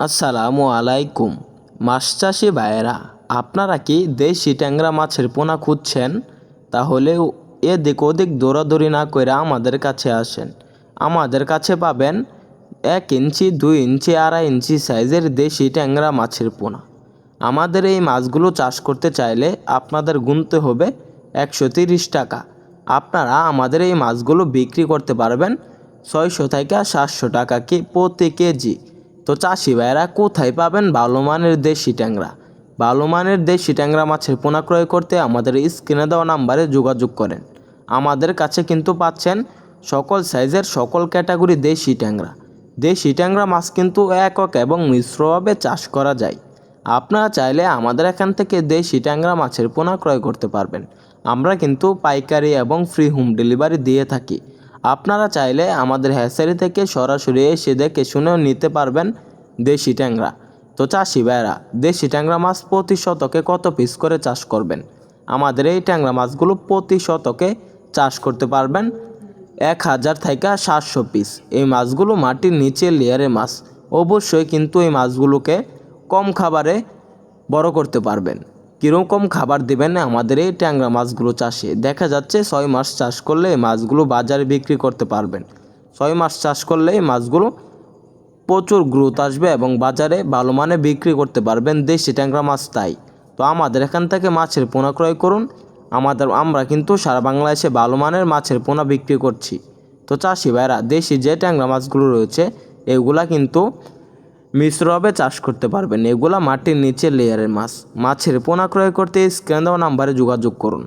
আসসালামু আলাইকুম। মাছ চাষি ভাইয়েরা, আপনারা কি দেশি ট্যাংরা মাছের পোনা খুঁজছেন? তাহলে এদিক ওদিক দৌড়াদৌড়ি না করে আমাদের কাছে আসেন। আমাদের কাছে পাবেন এক ইঞ্চি, দুই ইঞ্চি, আড়াই ইঞ্চি সাইজের দেশি ট্যাংরা মাছের পোনা। আমাদের এই মাছগুলো চাষ করতে চাইলে আপনাদের গুনতে হবে একশো তিরিশ টাকা। আপনারা আমাদের এই মাছগুলো বিক্রি করতে পারবেন ছয়শো থেকে সাতশো টাকা কি, প্রতি কেজি। তো চাষি ভাইয়েরা, কোথায় পাবেন ভালো মানের দেশি ট্যাংরা? ভালো মানের দেশি ট্যাংরা মাছের পোনা ক্রয় করতে আমাদের স্ক্রিনে দেওয়া নাম্বারে যোগাযোগ করেন। আমাদের কাছে কিন্তু পাচ্ছেন সকল সাইজের সকল ক্যাটাগরি দেশি ট্যাংরা। দেশি ট্যাংরা মাছ কিন্তু একক এবং মিশ্রভাবে চাষ করা যায়। আপনারা চাইলে আমাদের এখান থেকে দেশি ট্যাংরা মাছের পোনা ক্রয় করতে পারবেন। আমরা কিন্তু পাইকারি এবং ফ্রি হোম ডেলিভারি দিয়ে থাকি। আপনারা চাইলে আমাদের হ্যাসারি থেকে সরাসরি এসে দেখে শুনেও নিতে পারবেন দেশি ট্যাংরা। তো চাষি ভাইরা দেশি ট্যাংরা মাছ প্রতি শতকে কত পিস করে চাষ করবেন? আমাদের এই ট্যাংরা মাছগুলো প্রতি শতকে চাষ করতে পারবেন এক হাজার থেকে সাতশো পিস এই মাছগুলো মাটির নিচে লেয়ারে মাছ। অবশ্যই কিন্তু এই মাছগুলোকে কম খাবারে বড় করতে পারবেন। কীরকম খাবার দেবেন আমাদের এই ট্যাংরা মাছগুলো চাষে? দেখা যাচ্ছে ছয় মাস চাষ করলে মাছগুলো বাজারে বিক্রি করতে পারবেন। ছয় মাস চাষ করলে এই মাছগুলো প্রচুর গ্রোথ আসবে এবং বাজারে ভালো মানে বিক্রি করতে পারবেন দেশি ট্যাংরা মাছ তাই। তো আমাদের এখান থেকে মাছের পোনা ক্রয় করুন। আমাদের, আমরা কিন্তু সারা বাংলাদেশে ভালো মানের মাছের পোনা বিক্রি করছি। তো চাষি ভাইরা, দেশি যে ট্যাংরা মাছগুলো রয়েছে, এগুলা কিন্তু মিশ্রভাবে চাষ করতে পারবেন। এগুলা মাটির নিচে লেয়ারের মাছ। মাছের পোনা ক্রয় করতে স্ক্যান দেওয়া নাম্বারে যোগাযোগ করুন।